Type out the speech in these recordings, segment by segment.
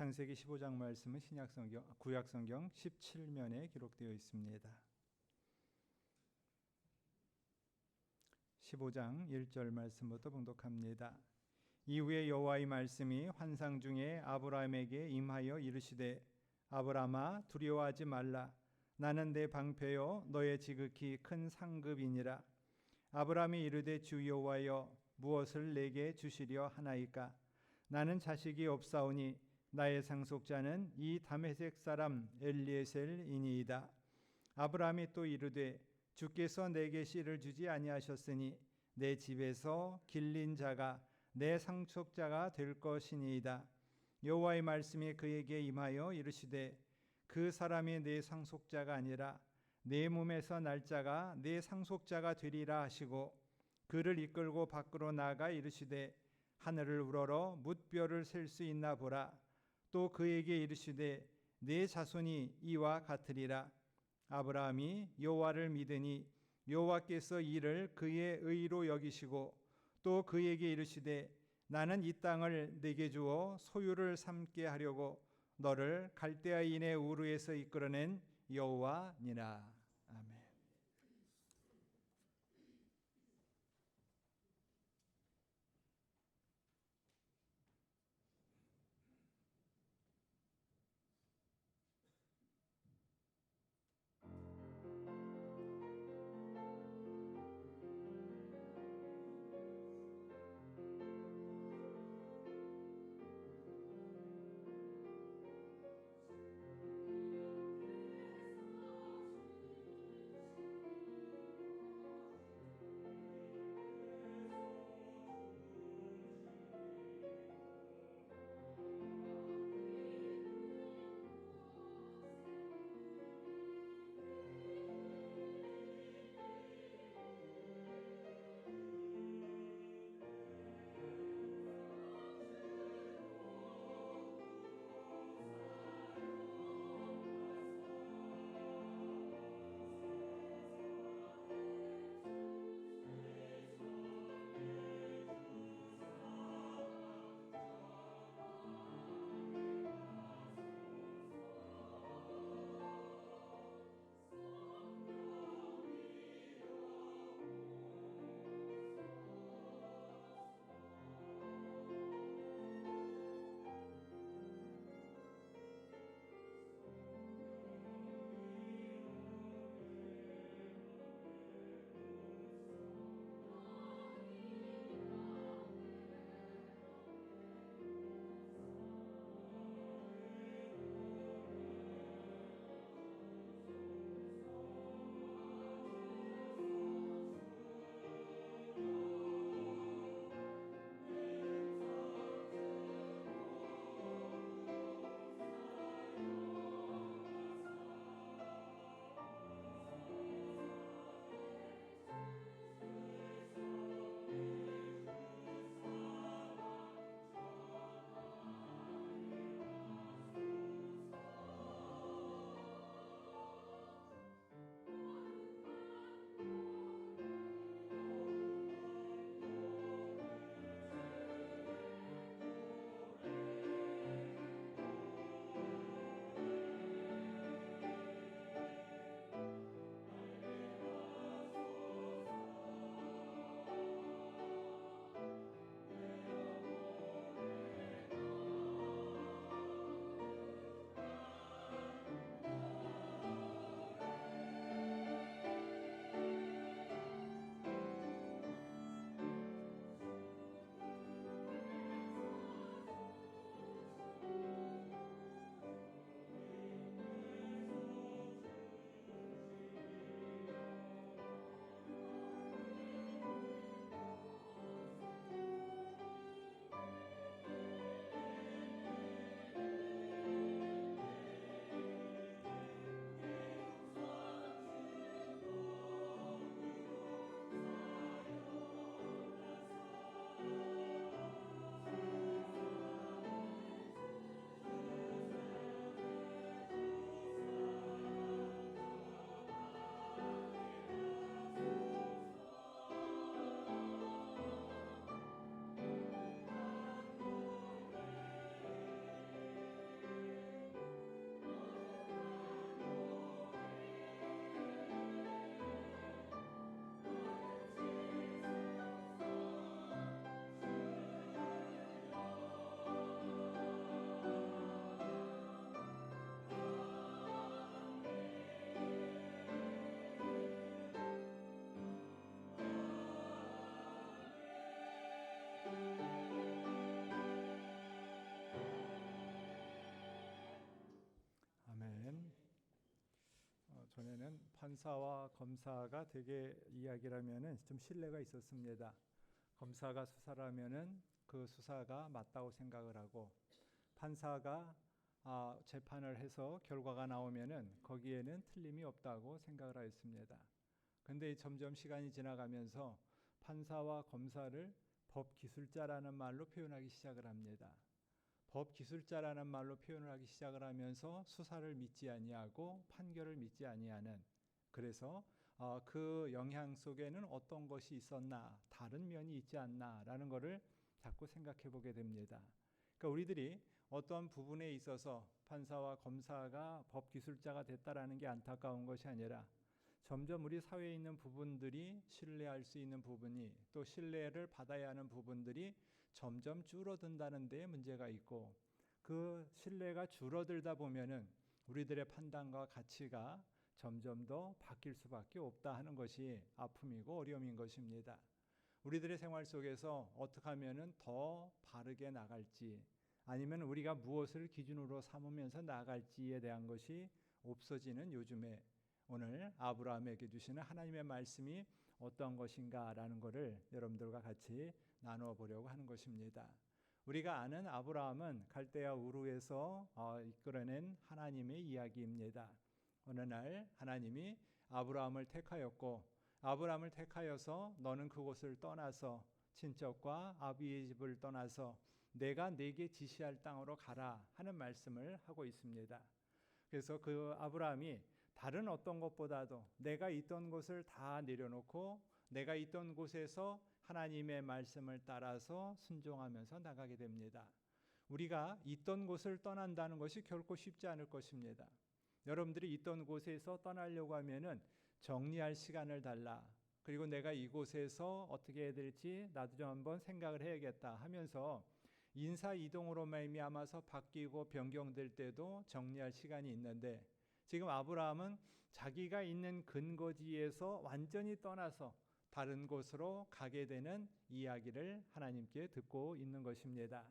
창세기 15장 말씀은 신약 성경 구약 성경 17면에 기록되어 있습니다. 15장 1절 말씀부터 봉독합니다. 이후에 여호와의 말씀이 환상 중에 아브라함에게 임하여 이르시되 아브라함아 두려워하지 말라 나는 내 방패요 너의 지극히 큰 상급이니라 아브라함이 이르되 주 여호와여 무엇을 내게 주시려 하나이까 나는 자식이 없사오니 나의 상속자는 이 다메섹 사람 엘리에셀이니이다 아브라함이 또 이르되 주께서 내게 씨를 주지 아니하셨으니 내 집에서 길린 자가 내 상속자가 될 것이니이다. 여호와의 말씀이 그에게 임하여 이르시되 그 사람이 내 상속자가 아니라 내 몸에서 날 자가 내 상속자가 되리라 하시고 그를 이끌고 밖으로 나가 이르시되 하늘을 우러러 뭇별을 셀수 있나 보라 또 그에게 이르시되 내 자손이 이와 같으리라. 아브라함이 여호와를 믿으니 여호와께서 이를 그의 의로 여기시고 또 그에게 이르시되 나는 이 땅을 내게 주어 소유를 삼게 하려고 너를 갈대아인의 우르에서 이끌어낸 여호와니라 판사와 검사가 되게 이야기라면은 좀 신뢰가 있었습니다. 검사가 수사를 하면은 그 수사가 맞다고 생각을 하고 판사가 아, 재판을 해서 결과가 나오면은 거기에는 틀림이 없다고 생각을 하였습니다. 근데 점점 시간이 지나가면서 판사와 검사를 법 기술자라는 말로 표현하기 시작을 합니다. 법 기술자라는 말로 표현을 하기 시작을 하면서 수사를 믿지 아니하고 판결을 믿지 아니하는 그래서 어, 그 영향 속에는 어떤 것이 있었나 다른 면이 있지 않나라는 것을 자꾸 생각해 보게 됩니다. 그러니까 우리들이 어떤 부분에 있어서 판사와 검사가 법 기술자가 됐다라는 게 안타까운 것이 아니라 점점 우리 사회에 있는 부분들이 신뢰할 수 있는 부분이 또 신뢰를 받아야 하는 부분들이 점점 줄어든다는 데 문제가 있고 그 신뢰가 줄어들다 보면은 우리들의 판단과 가치가 점점 더 바뀔 수밖에 없다 하는 것이 아픔이고 어려움인 것입니다. 우리들의 생활 속에서 어떻게 하면은 더 바르게 나갈지 아니면 우리가 무엇을 기준으로 삼으면서 나갈지에 대한 것이 없어지는 요즘에 오늘 아브라함에게 주시는 하나님의 말씀이 어떤 것인가라는 것을 여러분들과 같이 나누어 보려고 하는 것입니다. 우리가 아는 아브라함은 갈대아 우르에서 어, 이끌어낸 하나님의 이야기입니다. 어느 날 하나님이 아브라함을 택하였고 아브라함을 택하여서 너는 그곳을 떠나서 친척과 아비의 집을 떠나서 내가 네게 지시할 땅으로 가라 하는 말씀을 하고 있습니다. 그래서 그 아브라함이 다른 어떤 것보다도 내가 있던 곳을 다 내려놓고 내가 있던 곳에서 하나님의 말씀을 따라서 순종하면서 나가게 됩니다. 우리가 있던 곳을 떠난다는 것이 결코 쉽지 않을 것입니다. 여러분들이 있던 곳에서 떠나려고 하면은 정리할 시간을 달라. 그리고 내가 이곳에서 어떻게 해야 될지 나도 좀 한번 생각을 해야겠다 하면서 인사 이동으로 말미암아서 바뀌고 변경될 때도 정리할 시간이 있는데 지금 아브라함은 자기가 있는 근거지에서 완전히 떠나서 다른 곳으로 가게 되는 이야기를 하나님께 듣고 있는 것입니다.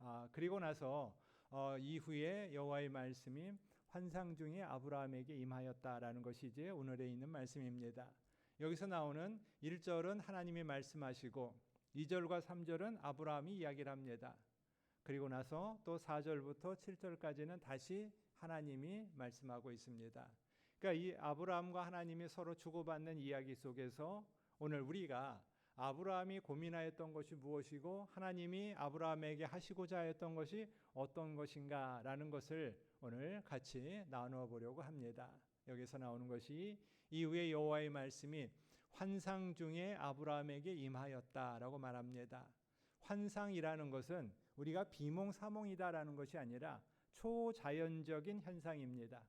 아, 그리고 나서 어, 이후에 여호와의 말씀이 환상 중에 아브라함에게 임하였다라는 것이 이제 오늘에 있는 말씀입니다. 여기서 나오는 1절은 하나님이 말씀하시고 2절과 3절은 아브라함이 이야기를 합니다. 그리고 나서 또 4절부터 7절까지는 다시 하나님이 말씀하고 있습니다. 그러니까 이 아브라함과 하나님이 서로 주고받는 이야기 속에서 오늘 우리가 아브라함이 고민하였던 것이 무엇이고 하나님이 아브라함에게 하시고자 하였던 것이 어떤 것인가라는 것을 오늘 같이 나누어 보려고 합니다. 여기서 나오는 것이 이후에 여호와의 말씀이 환상 중에 아브라함에게 임하였다라고 말합니다. 환상이라는 것은 우리가 비몽사몽이다라는 것이 아니라 초자연적인 현상입니다.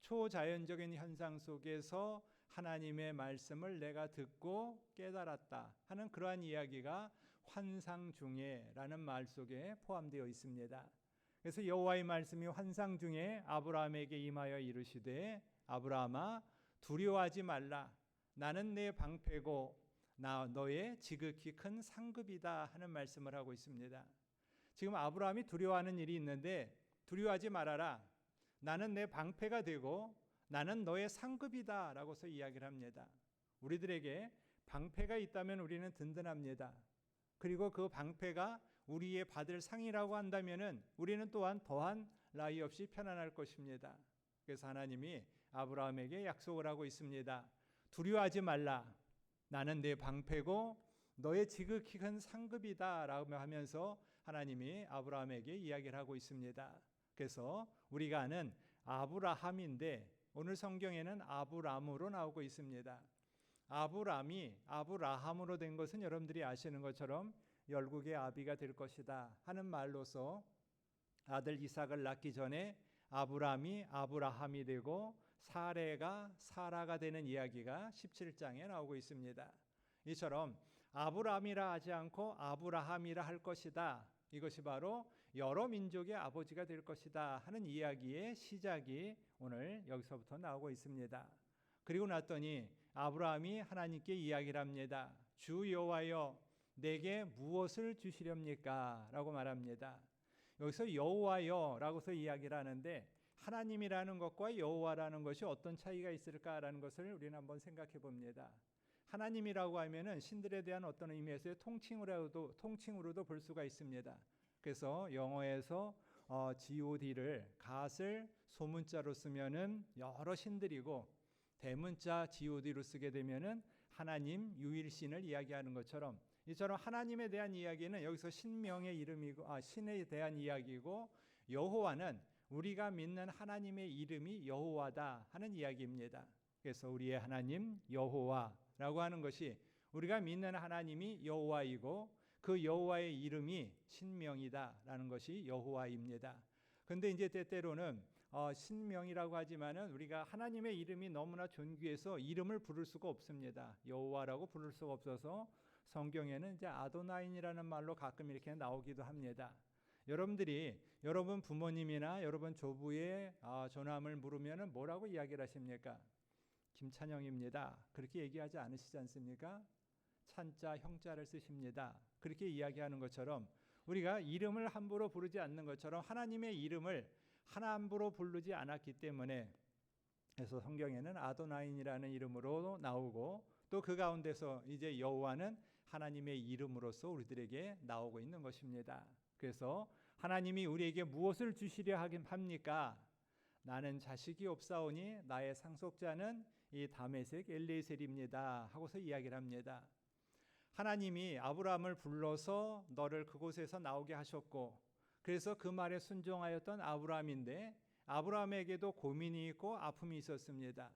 초자연적인 현상 속에서 하나님의 말씀을 내가 듣고 깨달았다 하는 그러한 이야기가 환상 중에라는 말 속에 포함되어 있습니다. 그래서 여호와의 말씀이 환상 중에 아브라함에게 임하여 이르시되 아브라함아 두려워하지 말라 나는 내 방패고 나 너의 지극히 큰 상급이다 하는 말씀을 하고 있습니다. 지금 아브라함이 두려워하는 일이 있는데 두려워하지 말아라. 나는 내 방패가 되고 나는 너의 상급이다 라고서 이야기를 합니다. 우리들에게 방패가 있다면 우리는 든든합니다. 그리고 그 방패가 우리의 받을 상이라고 한다면은 우리는 또한 더한 나위 없이 편안할 것입니다. 그래서 하나님이 아브라함에게 약속을 하고 있습니다. 두려워하지 말라. 나는 내 방패고 너의 지극히 큰 상급이다 라고 하면서 하나님이 아브라함에게 이야기를 하고 있습니다. 그래서 우리가 아는 아브라함인데 오늘 성경에는 아브람으로 나오고 있습니다. 아브람이 아브라함으로 된 것은 여러분들이 아시는 것처럼 열국의 아비가 될 것이다 하는 말로서 아들 이삭을 낳기 전에 아브람이 아브라함이 되고 사레가 사라가 되는 이야기가 17장에 나오고 있습니다. 이처럼 아브람이라 하지 않고 아브라함이라 할 것이다. 이것이 바로 여러 민족의 아버지가 될 것이다 하는 이야기의 시작이 오늘 여기서부터 나오고 있습니다. 그리고 났더니 아브라함이 하나님께 이야기를 합니다. 주 여호와여 내게 무엇을 주시렵니까? 라고 말합니다. 여기서 여호와여라고서 이야기를 하는데 하나님이라는 것과 여호와라는 것이 어떤 차이가 있을까라는 것을 우리는 한번 생각해 봅니다. 하나님이라고 하면은 신들에 대한 어떤 의미에서의 통칭으로도 통칭으로도 볼 수가 있습니다. 그래서 영어에서 어, God를 갓을 소문자로 쓰면은 여러 신들이고 대문자 God로 쓰게 되면은 하나님 유일신을 이야기하는 것처럼 이처럼 하나님에 대한 이야기는 여기서 신명의 이름이고 아 신에 대한 이야기고 여호와는 우리가 믿는 하나님의 이름이 여호와다 하는 이야기입니다. 그래서 우리의 하나님 여호와라고 하는 것이 우리가 믿는 하나님이 여호와이고 그 여호와의 이름이 신명이다라는 것이 여호와입니다. 근데 이제 때때로는 어, 신명이라고 하지만은 우리가 하나님의 이름이 너무나 존귀해서 이름을 부를 수가 없습니다. 여호와라고 부를 수가 없어서 성경에는 이제 아도나인이라는 말로 가끔 이렇게 나오기도 합니다. 여러분들이 여러분 부모님이나 여러분 조부의 아, 조남을 물으면은 뭐라고 이야기를 하십니까? 김찬영입니다. 그렇게 얘기하지 않으시지 않습니까? 찬자 형자를 쓰십니다. 그렇게 이야기하는 것처럼 우리가 이름을 함부로 부르지 않는 것처럼 하나님의 이름을 하나 함부로 부르지 않았기 때문에 그래서 성경에는 아도나인이라는 이름으로 나오고 또 그 가운데서 이제 여호와는 하나님의 이름으로서 우리들에게 나오고 있는 것입니다. 그래서 하나님이 우리에게 무엇을 주시려 하긴 합니까? 나는 자식이 없사오니 나의 상속자는 이 다메섹 엘리에셀입니다. 하고서 이야기를 합니다. 하나님이 아브라함을 불러서 너를 그곳에서 나오게 하셨고 그래서 그 말에 순종하였던 아브라함인데 아브라함에게도 고민이 있고 아픔이 있었습니다.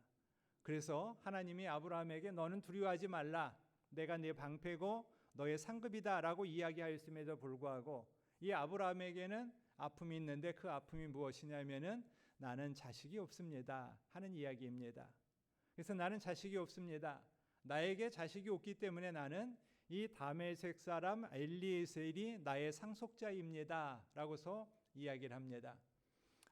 그래서 하나님이 아브라함에게 너는 두려워하지 말라. 내가 네 방패고 너의 상급이다라고 이야기하였음에도 불구하고 이 아브라함에게는 아픔이 있는데 그 아픔이 무엇이냐면은 나는 자식이 없습니다 하는 이야기입니다. 그래서 나는 자식이 없습니다. 나에게 자식이 없기 때문에 나는 이 다메섹 사람 엘리에셀이 나의 상속자입니다라고서 이야기를 합니다.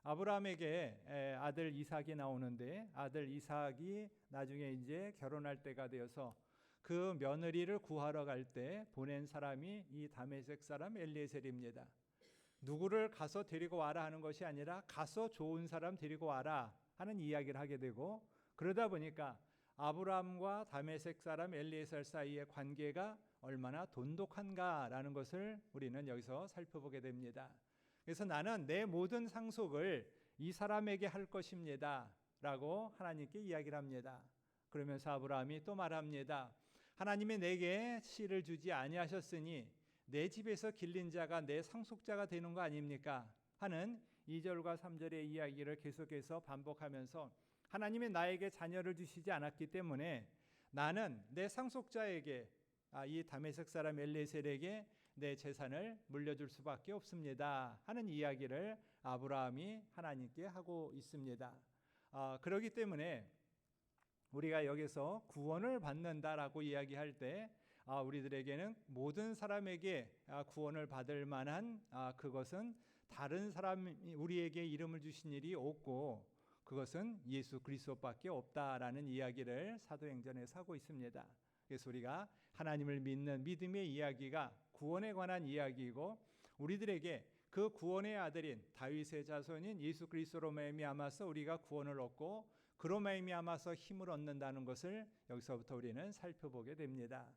아브라함에게 아들 이삭이 나오는데 아들 이삭이 나중에 이제 결혼할 때가 되어서 그 며느리를 구하러 갈 때 보낸 사람이 이 다메섹 사람 엘리에셀입니다. 누구를 가서 데리고 와라 하는 것이 아니라 가서 좋은 사람 데리고 와라 하는 이야기를 하게 되고 그러다 보니까 아브라함과 다메섹 사람 엘리에셀 사이의 관계가 얼마나 돈독한가라는 것을 우리는 여기서 살펴보게 됩니다. 그래서 나는 내 모든 상속을 이 사람에게 할 것입니다 라고 하나님께 이야기를 합니다. 그러면서 아브라함이 또 말합니다. 하나님이 내게 씨를 주지 아니하셨으니 내 집에서 길린 자가 내 상속자가 되는 거 아닙니까? 하는 2절과 3절의 이야기를 계속해서 반복하면서 하나님이 나에게 자녀를 주시지 않았기 때문에 나는 내 상속자에게 아, 이 다메섹 사람 엘레셀에게 내 재산을 물려줄 수밖에 없습니다. 하는 이야기를 아브라함이 하나님께 하고 있습니다. 아, 그렇기 때문에 우리가 여기서 구원을 받는다라고 이야기할 때 아, 우리들에게는 모든 사람에게 아, 구원을 받을 만한 아, 그것은 다른 사람이 우리에게 이름을 주신 일이 없고 그것은 예수 그리스도밖에 없다라는 이야기를 사도행전에서 하고 있습니다. 그래서 우리가 하나님을 믿는 믿음의 이야기가 구원에 관한 이야기이고 우리들에게 그 구원의 아들인 다윗의 자손인 예수 그리스도로 말미암아서 우리가 구원을 얻고 그로 말미암아서 힘을 얻는다는 것을 여기서부터 우리는 살펴보게 됩니다.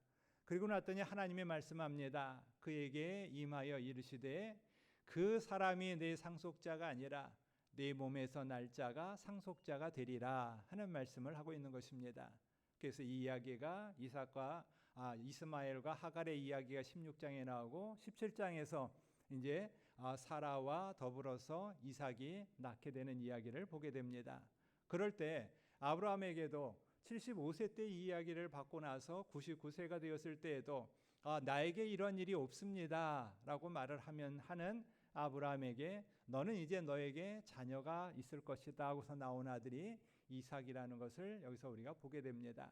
그리고 났더니 하나님이 말씀합니다. 그에게 임하여 이르시되 그 사람이 내 상속자가 아니라 내 몸에서 날 자가 상속자가 되리라 하는 말씀을 하고 있는 것입니다. 그래서 이 이야기가 이삭과 아, 이스마엘과 하갈의 이야기가 16장에 나오고 17장에서 이제 아, 사라와 더불어서 이삭이 낳게 되는 이야기를 보게 됩니다. 그럴 때 아브라함에게도 75세 때 이 이야기를 받고 나서 99세가 되었을 때에도 아, 나에게 이런 일이 없습니다라고 말을 하면 하는 아브라함에게 너는 이제 너에게 자녀가 있을 것이다 하고서 나온 아들이 이삭이라는 것을 여기서 우리가 보게 됩니다.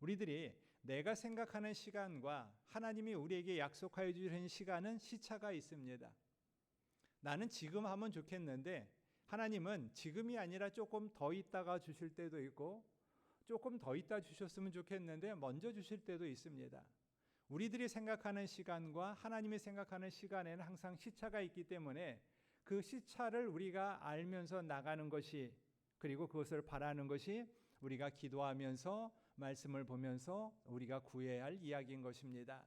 우리들이 내가 생각하는 시간과 하나님이 우리에게 약속하여 주신 시간은 시차가 있습니다. 나는 지금 하면 좋겠는데 하나님은 지금이 아니라 조금 더 있다가 주실 때도 있고 조금 더 있다 주셨으면 좋겠는데 먼저 주실 때도 있습니다. 우리들이 생각하는 시간과 하나님이 생각하는 시간에는 항상 시차가 있기 때문에 그 시차를 우리가 알면서 나가는 것이 그리고 그것을 바라는 것이 우리가 기도하면서 말씀을 보면서 우리가 구해야 할 이야기인 것입니다.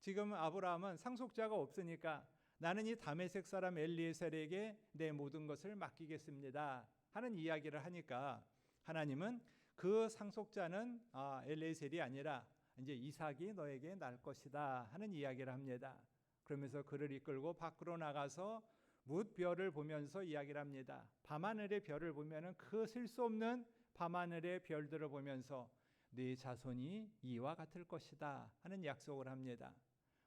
지금 아브라함은 상속자가 없으니까 나는 이 다메섹 사람 엘리에셀에게 내 모든 것을 맡기겠습니다. 하는 이야기를 하니까 하나님은 그 상속자는 아, 엘리에셀이 아니라 이제 이삭이 너에게 날 것이다 하는 이야기를 합니다. 그러면서 그를 이끌고 밖으로 나가서 뭇별을 보면서 이야기를 합니다. 밤하늘의 별을 보면은 그셀수 없는 밤하늘의 별들을 보면서 네 자손이 이와 같을 것이다 하는 약속을 합니다.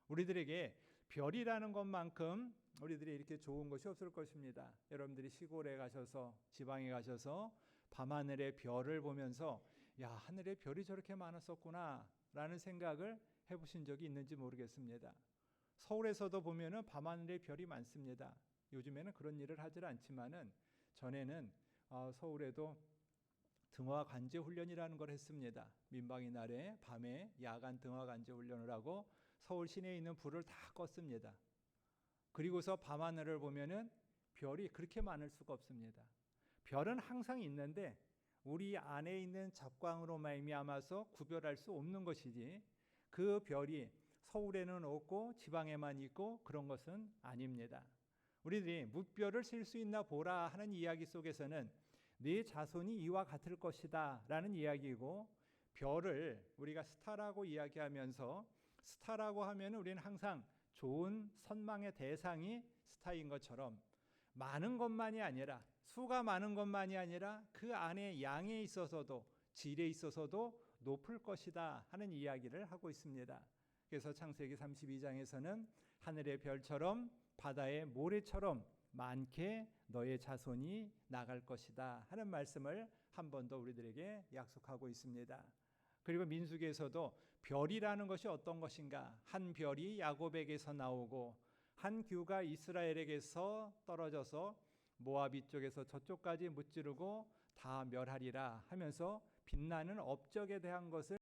우리들에게 별이라는 것만큼 우리들이 이렇게 좋은 것이 없을 것입니다. 여러분들이 시골에 가셔서 지방에 가셔서 밤하늘의 별을 보면서 야 하늘에 별이 저렇게 많았었구나라는 생각을 해보신 적이 있는지 모르겠습니다. 서울에서도 보면은 밤하늘의 별이 많습니다. 요즘에는 그런 일을 하질 않지만은 전에는 어, 서울에도 등화 관제 훈련이라는 걸 했습니다. 민방위 날에 밤에 야간 등화 관제 훈련을 하고 서울 시내에 있는 불을 다 껐습니다. 그리고서 밤하늘을 보면은 별이 그렇게 많을 수가 없습니다. 별은 항상 있는데 우리 안에 있는 잡광으로 말미암아서 구별할 수 없는 것이지 그 별이 서울에는 없고 지방에만 있고 그런 것은 아닙니다. 우리들이 뭇별을 셀수 있나 보라 하는 이야기 속에서는 네 자손이 이와 같을 것이다 라는 이야기이고 별을 우리가 스타라고 이야기하면서 스타라고 하면 우리는 항상 좋은 선망의 대상이 스타인 것처럼 많은 것만이 아니라 수가 많은 것만이 아니라 그 안에 양에 있어서도 질에 있어서도 높을 것이다 하는 이야기를 하고 있습니다. 그래서 창세기 32장에서는 하늘의 별처럼 바다의 모래처럼 많게 너의 자손이 나갈 것이다 하는 말씀을 한 번 더 우리들에게 약속하고 있습니다. 그리고 민수기에서도 별이라는 것이 어떤 것인가? 한 별이 야곱에게서 나오고 한 규가 이스라엘에게서 떨어져서 모아비 쪽에서 저쪽까지 무찌르고 다 멸하리라 하면서 빛나는 업적에 대한 것을